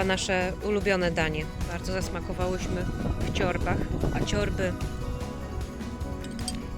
chyba nasze ulubione danie. Bardzo zasmakowałyśmy w ciorbach, a ciorby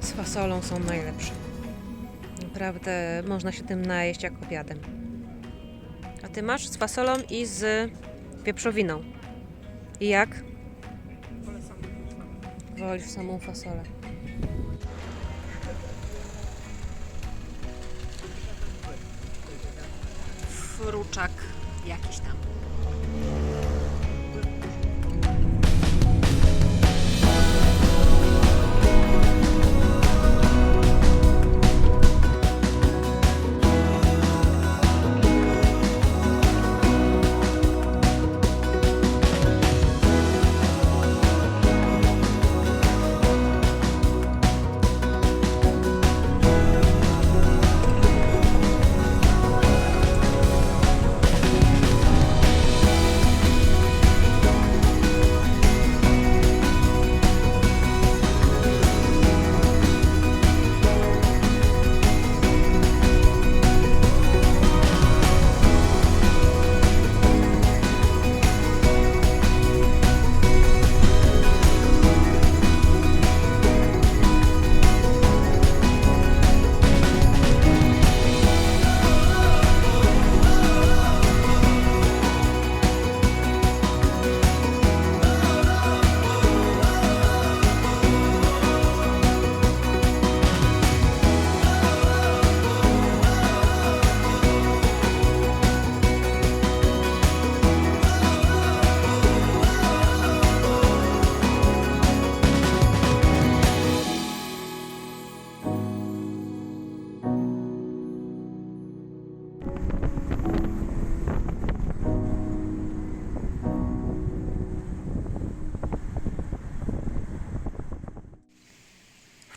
z fasolą są najlepsze. Naprawdę można się tym najeść jak obiadem. A ty masz z fasolą i z wieprzowiną. I jak? Wolisz samą fasolę. Fruczak jakiś tam.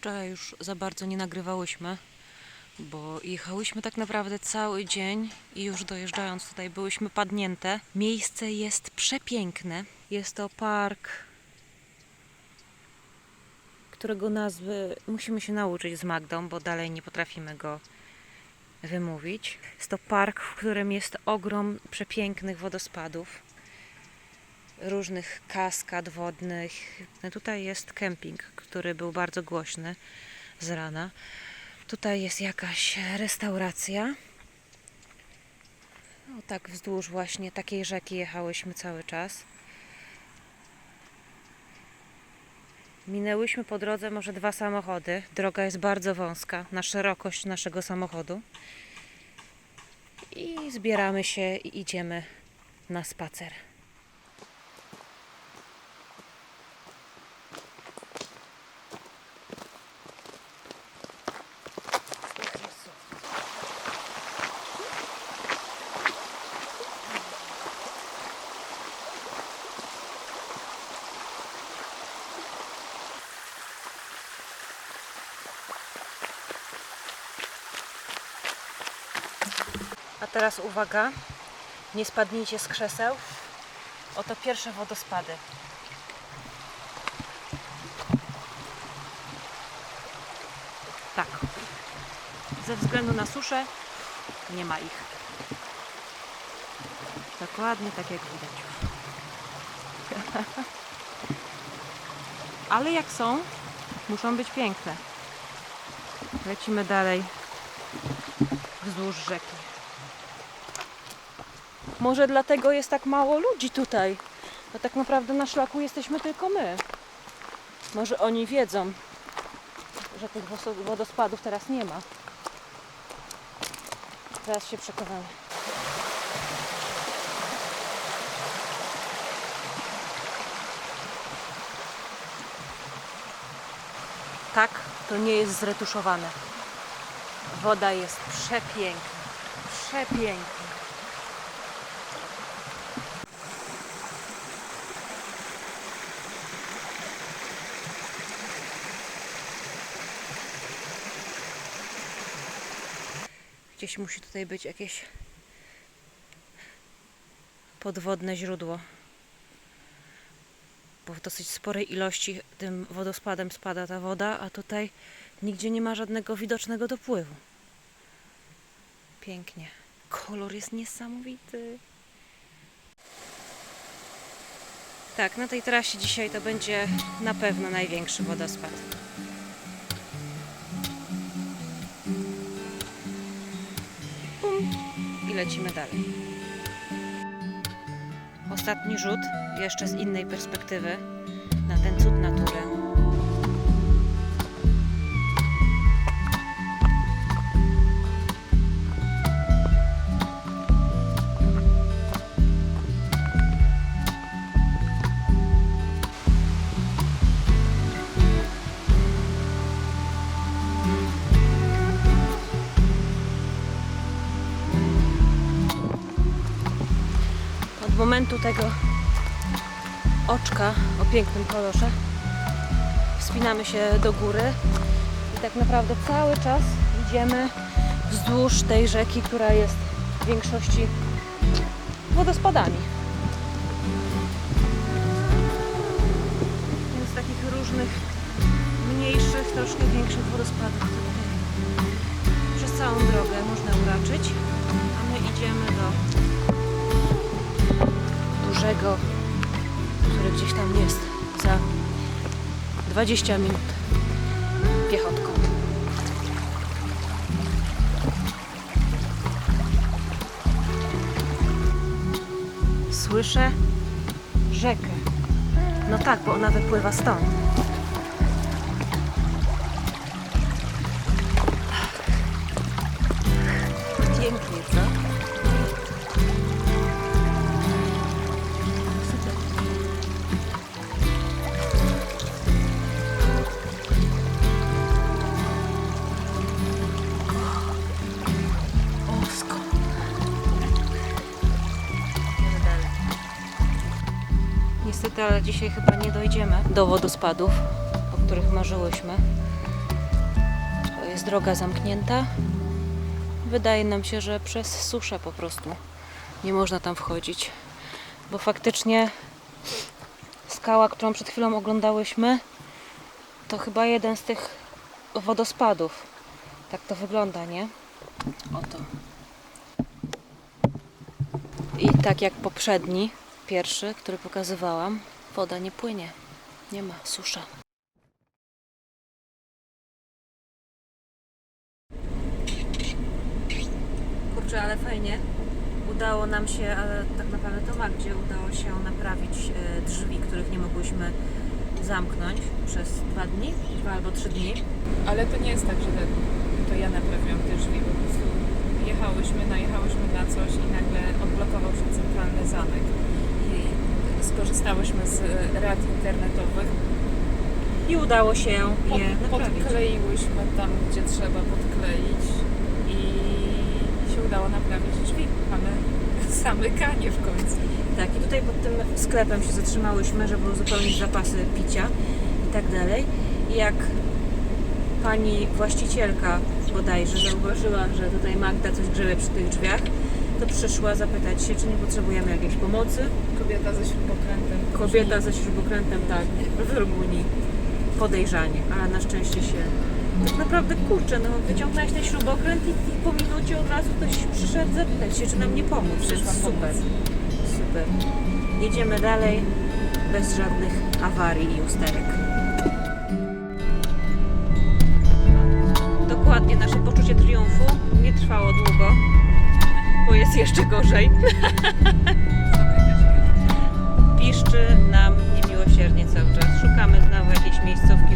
Wczoraj już za bardzo nie nagrywałyśmy, bo jechałyśmy tak naprawdę cały dzień i już dojeżdżając tutaj byłyśmy padnięte. Miejsce jest przepiękne. Jest to park, którego nazwy musimy się nauczyć z Magdą, bo dalej nie potrafimy go wymówić. Jest to park, w którym jest ogrom przepięknych wodospadów różnych kaskad wodnych. No Tutaj jest kemping, który był bardzo głośny z rana. Tutaj jest jakaś restauracja. No, tak wzdłuż właśnie takiej rzeki jechałyśmy cały czas. Minęłyśmy po drodze może dwa samochody. Droga jest bardzo wąska na szerokość naszego samochodu. I zbieramy się i idziemy na spacer. A teraz uwaga, nie spadnijcie z krzeseł. Oto pierwsze wodospady. Tak. Ze względu na suszę nie ma ich. Dokładnie tak jak widać. Ale jak są, muszą być piękne. Lecimy dalej wzdłuż rzeki. Może dlatego jest tak mało ludzi tutaj. Bo tak naprawdę na szlaku jesteśmy tylko my. Może oni wiedzą, że tych wodospadów teraz nie ma. Zaraz się przekonamy. Tak, to nie jest zretuszowane. Woda jest przepiękna. Przepiękna. Gdzieś musi tutaj być jakieś podwodne źródło. Bo w dosyć sporej ilości tym wodospadem spada ta woda, a tutaj nigdzie nie ma żadnego widocznego dopływu. Pięknie. Kolor jest niesamowity. Tak, na tej trasie dzisiaj to będzie na pewno największy wodospad. Pum. I lecimy dalej. Ostatni rzut, jeszcze z innej perspektywy, Momentu tego oczka o pięknym kolorze wspinamy się do góry i tak naprawdę cały czas idziemy wzdłuż tej rzeki, która jest w większości wodospadami. Więc takich różnych mniejszych, troszkę większych wodospadów tutaj przez całą drogę można uraczyć, a my idziemy do dużego, który gdzieś tam jest za 20 minut piechotką. Słyszę rzekę. No tak, bo ona wypływa stąd. Pięknie, co? Niestety, ale dzisiaj chyba nie dojdziemy do wodospadów, o których marzyłyśmy. Jest droga zamknięta. Wydaje nam się, że przez suszę po prostu nie można tam wchodzić, bo faktycznie skała, którą przed chwilą oglądałyśmy, to chyba jeden z tych wodospadów. Tak to wygląda, nie? Oto. I tak jak poprzedni, pierwszy, który pokazywałam, woda nie płynie. Nie ma, susza. Kurczę, ale fajnie. Udało nam się, ale tak naprawdę to Magdzie udało się naprawić e, drzwi, których nie mogłyśmy zamknąć przez dwa dni, dwa albo trzy dni. Ale to nie jest tak, że to ja naprawiłam te drzwi. Po prostu jechałyśmy, najechałyśmy na coś i nagle odblokował się centralny zamek. I skorzystałyśmy z rad internetowych. I udało się Pod, je naprawić. podkleiłyśmy tam, gdzie trzeba podkleić i się udało naprawić drzwi. Mamy zamykanie w końcu. Tak, i tutaj pod tym sklepem się zatrzymałyśmy, żeby uzupełnić zapasy picia i tak dalej. I jak pani właścicielka bodajże zauważyła, że tutaj Magda coś grzebie przy tych drzwiach, to przyszła zapytać się, czy nie potrzebujemy jakiejś pomocy. Kobieta ze śrubokrętem. Kobieta ze śrubokrętem, tak, w Rumunii. Podejrzanie, ale na szczęście się... Tak naprawdę, kurczę, no wyciągnęłaś ten śrubokręt i, i po minucie od razu ktoś przyszedł zapytać się, czy nam nie pomóc. Przyszła jest super. Super. Jedziemy dalej bez żadnych awarii i usterek. Dokładnie nasze poczucie triumfu nie trwało długo, jest jeszcze gorzej. Piszczy nam niemiłosiernie cały czas. Szukamy znowu jakiejś miejscowości.